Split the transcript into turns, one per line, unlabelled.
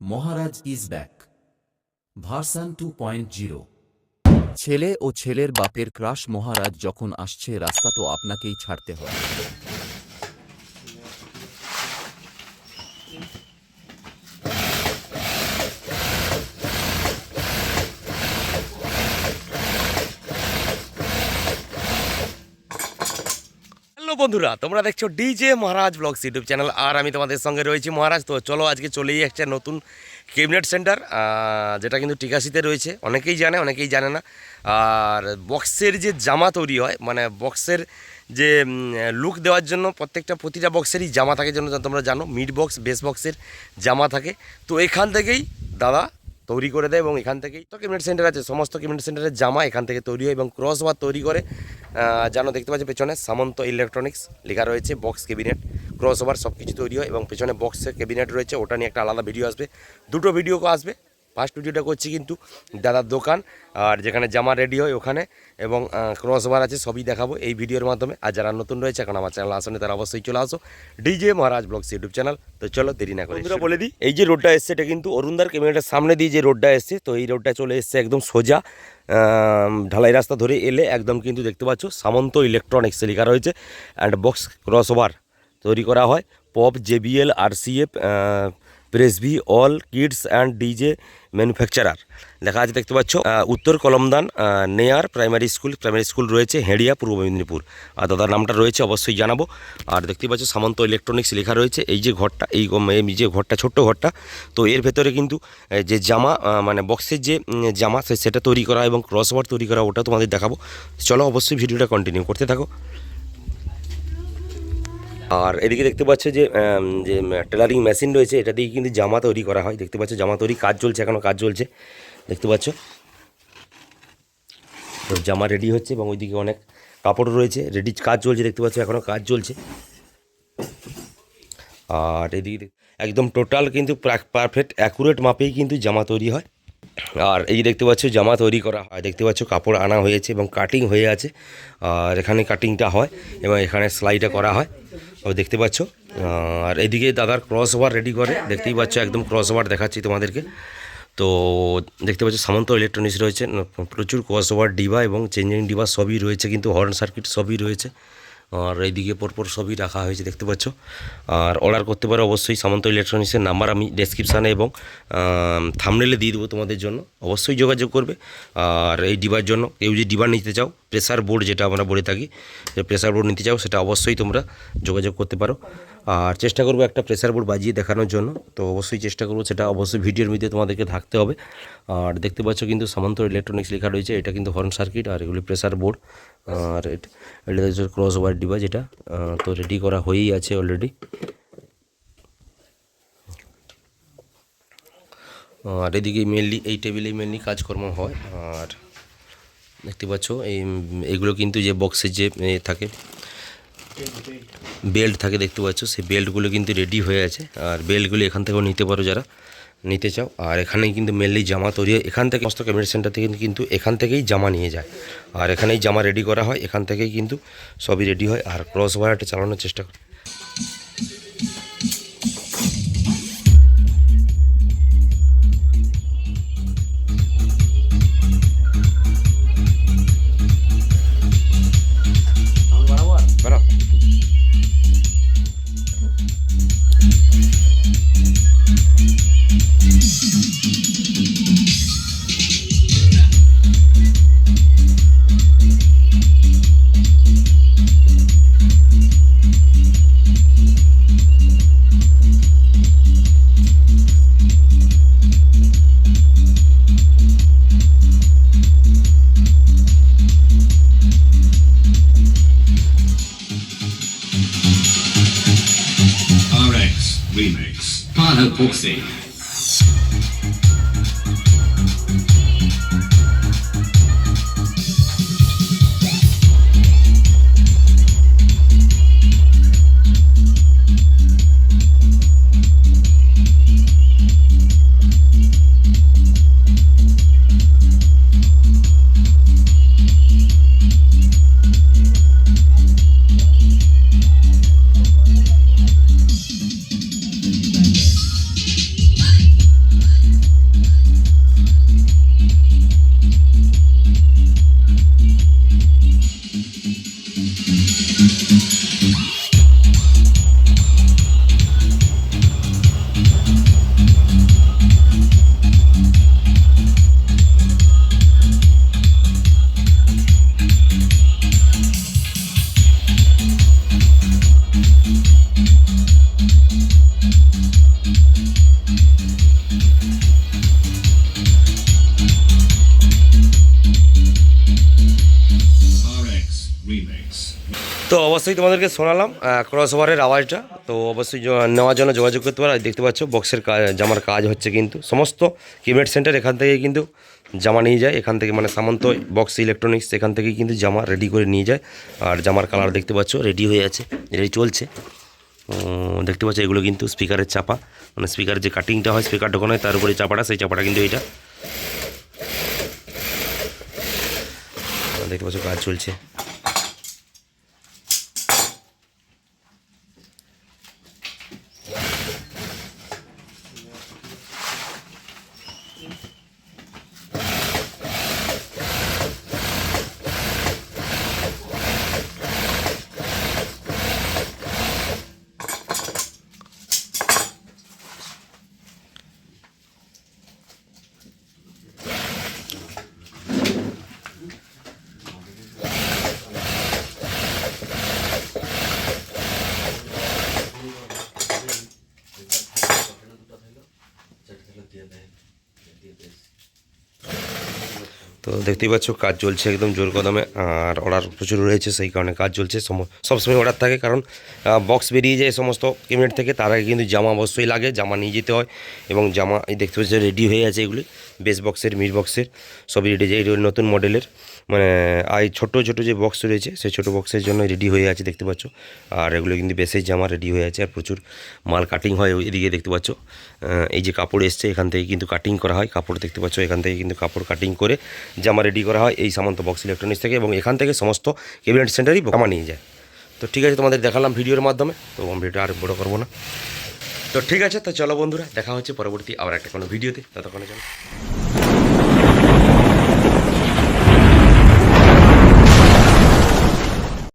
Maharaj is back. Version two point zero. ছেলে ও ছেলের বাপের ক্রাশ মহারাজ যখন আসছে, রাস্তা তো আপনাকেই ছাড়তে হয়
বন্ধুরা, তোমরা দেখছ DJ Maharaj vlogs YouTube channel. আর আমি তোমাদের সঙ্গে রয়েছি মহারাজ, তো চলো আজকে চলেই একটা নতুন ক্যাবিনেট সেন্টার যেটা কিন্তু টিকাশিতে রয়েছে। অনেকেই জানে অনেকেই জানে না। আর বক্সের যে জামা তৈরি হয় মানে বক্সের যে লুক দেওয়ার জন্য প্রত্যেকটা, প্রতিটা বক্সেরই জামা থাকে জন্য তোমরা জানো। মিড বক্স বেস বক্সের জামা থাকে। তো এখান থেকেই দাদা তৈরি করে দেয় এবং এখান থেকেই তো কিমেন্ট সেন্টার আছে, সমস্ত কিমেন্ট সেন্টারের জামা এখান থেকে তৈরি হয় এবং ক্রস বা তৈরি করে যেন দেখতে পাচ্ছি পেছনে সামন্ত ইলেকট্রনিক্স লেখা রয়েছে বক্স ক্যাবিনেট ক্রস ওভার সব কিছু তৈরি হয় এবং পেছনে বক্সের ক্যাবিনেট রয়েছে, ওটা নিয়ে একটা আলাদা ভিডিও আসবে। দুটো ভিডিও আসবে ফার্স্ট ভিডিওটা করছি কিন্তু দাদার দোকান আর যেখানে জামা রেডি হয় ওখানে এবং ক্রস ওভার আছে সবই দেখাবো এই ভিডিওর মাধ্যমে। আর যারা নতুন রয়েছে এখন আমার চ্যানেল আসনে তারা অবশ্যই চলে আসো। DJ Maharaj vlogs YouTube channel তো চলো দেরি না করে বলে দিই। এই যে রোডটা এসছে এটা কিন্তু অরুণদার ক্যাবিনেটের সামনে দিয়ে যে রোডটা এসছে তো এই রোডটা চলে এসছে একদম সোজা ঢালাই রাস্তা ধরে এলে একদম কিন্তু দেখতে পাচ্ছ সামন্ত ইলেকট্রনিক্স লেখা রয়েছে অ্যান্ড বক্স ক্রস ওভার তৈরি করা হয় pop JBL RCF প্রেসভি all kids and DJ manufacturer লেখা আছে দেখতে পাচ্ছ উত্তর কলমদান নেয়ার প্রাইমারি স্কুল প্রাইমারি স্কুল রয়েছে হেডিয়া পূর্ব মেদিনীপুর আর দাদার নামটা রয়েছে অবশ্যই জানাব আর দেখতে পাচ্ছ সামন্ত ইলেকট্রনিক্স লেখা রয়েছে এই যে ঘরটা, এই যে ঘরটা, ছোট্ট ঘরটা, তো এর ভেতরে কিন্তু যে জামা মানে বক্সের যে জামা সেটা তৈরি করা এবং ক্রস ওভার তৈরি করা, ওটা তোমাদের দেখাবো। চলো অবশ্যই ভিডিওটা কন্টিনিউ করতে থাকো। আর এদিকে দেখতে পাচ্ছ যে যে টেলারিং মেশিন রয়েছে, এটা দিয়ে কিন্তু জামা তৈরি করা হয়। দেখতে পাচ্ছ জামা তৈরি কাজ চলছে এখনও কাজ চলছে। দেখতে পাচ্ছ? তো জামা রেডি হচ্ছে এবং ওইদিকে অনেক কাপড় রয়েছে। রেডি কাজ চলছে, দেখতে পাচ্ছ এখনও কাজ চলছে। আর এদিকে একদম টোটাল কিন্তু পারফেক্ট অ্যাকুরেট মাপেই কিন্তু জামা তৈরি হয়। আর এই দেখতে পাচ্ছ, জামা তৈরি করা হয়। দেখতে পাচ্ছ, কাপড় আনা হয়েছে এবং কাটিং হয়ে আছে। আর এখানে কাটিংটা হয় এবং এখানে সেলাইটা করা হয়। ও দেখতে পাচ্ছ। আর এদিকে দাদার ক্রস ওভার রেডি করে। দেখতেই পাচ্ছ, একদম ক্রস ওভার দেখাচ্ছি তোমাদেরকে। তো দেখতে পাচ্ছ, সামন্ত ইলেকট্রনিক্স রয়েছে। প্রচুর ক্রস ওভার ডিবা এবং চেঞ্জিং ডিবা সবই রয়েছে, কিন্তু হর্ন সার্কিট সবই রয়েছে। আর এইদিকে পরপর সবই রাখা হয়েছে, দেখতে পাচ্ছ। আর অর্ডার করতে পারো অবশ্যই, সামন্ত ইলেকট্রনিক্সের নাম্বার আমি ডেসক্রিপশানে এবং থামনেলে দিয়ে দেবো তোমাদের জন্য। অবশ্যই যোগাযোগ করবে। আর এই ডিবার জন্য কেউ যদি ডিবার নিতে চাও প্রেসার বোর্ড যেটা আমরা বলে থাকি, যে প্রেসার বোর্ড নিতে চাও, সেটা অবশ্যই তোমরা যোগাযোগ করতে পারো। আর চেষ্টা করব একটা প্রেসার বোর্ড বাজিয়ে দেখানোর জন্য। তো অবশ্যই চেষ্টা করব, সেটা অবশ্যই ভিডিওর মধ্যে তোমাদেরকে থাকতে হবে। আর দেখতে পাচ্ছ কিন্তু সামন্ত ইলেকট্রনিক্স লেখা রয়েছে, এটা কিন্তু হর্ন সার্কিট আর এগুলি প্রেসার বোর্ড আর এটা হচ্ছে ক্রস ওভার ডিবা যেটা তো রেডি করা হয়েই আছে অলরেডি আর এদিকে মেনলি এই টেবিলেই মেনলি কাজকর্ম হয়। আর দেখতে পাচ্ছ, এই, এগুলো কিন্তু যে বক্সের যে থাকে বেল্ট থাকে, দেখতে পাচ্ছ, সেই বেল্টগুলো কিন্তু রেডি হয়ে আছে। আর বেল্টগুলো এখান থেকেও নিতে পারো যারা। নিতে চাও। আর এখানেই কিন্তু মেনলি জামা তৈরি হয়। এখান থেকে সমস্ত ক্যাবিনেট সেন্টার থেকে কিন্তু এখান থেকেই জামা নিয়ে যায়। আর এখানেই জামা রেডি করা হয়। এখান থেকেই কিন্তু সবই রেডি হয়। আর ক্রস ওয়ারটা চালানোর চেষ্টা
他的 booksy，
তো অবশ্যই তোমাদেরকে শোনালাম ক্রস ওভারের আওয়াজটা। তো অবশ্যই নেওয়ার জন্য যোগাযোগ করতে পারো। দেখতে পাচ্ছ বক্সের কাজ জামার কাজ হচ্ছে কিন্তু। সমস্ত কিমেট সেন্টার এখান থেকে কিন্তু জামা নিয়ে যায়। এখান থেকে মানে সামন্ত বক্স ইলেকট্রনিক্স এখান থেকেই কিন্তু জামা রেডি করে নিয়ে যায়। আর জামার কালার দেখতে পাচ্ছ রেডি হয়ে আছে রেডি চলছে। দেখতে পাচ্ছ, এগুলো কিন্তু স্পিকারের চাপা। মানে স্পিকারের যে কাটিংটা হয় স্পিকার ঢোকানো হয়, তার উপরে চাপাটা, সেই চাপাটা কিন্তু এইটা। দেখতে পাচ্ছ, কাজ চলছে। তো দেখতেই পাচ্ছ, কাজ চলছে একদম জোর কদমে, আর অর্ডার প্রচুর রয়েছে, সেই কারণে কাজ চলছে। সম- সবসময় অর্ডার থাকে, কারণ বক্স বেরিয়ে যায় সমস্ত কেবিনেট থেকে, তার আগে কিন্তু জামা অবশ্যই লাগে, জামা নিয়ে যেতে হয়, এবং জামা এই দেখতে পাচ্ছ রেডি হয়ে আছে এগুলি বেস বক্সের মিড বক্সের সবই রেডি যায় নতুন মডেলের মানে আর এই ছোটো ছোটো যে বক্স রয়েছে, সেই ছোটো বক্সের জন্য রেডি হয়ে আছে, দেখতে পাচ্ছ। আর এগুলো কিন্তু বেসের জামা রেডি হয়ে আছে, আর প্রচুর মাল কাটিং হয় এদিকে দেখতে পাচ্ছ। এই যে কাপড় এসছে, এখান থেকে কিন্তু কাটিং করা হয়, কাপড় দেখতে পাচ্ছ, এখান থেকে কিন্তু কাপড় কাটিং করে জামা রেডি করা হয় এই সামন্ত বক্স ইলেকট্রনিক্স থেকে এবং এখান থেকে সমস্ত কেবিনেট সেন্টারই জামা নিয়ে যায়। তো ঠিক আছে, তোমাদের দেখালাম ভিডিওর মাধ্যমে। তো ভিডিওটা আর বড় করব না। তো ঠিক আছে, তো চলো বন্ধুরা, দেখা হচ্ছে পরবর্তী আবার একটা কোনো ভিডিওতে। ততক্ষণে চলো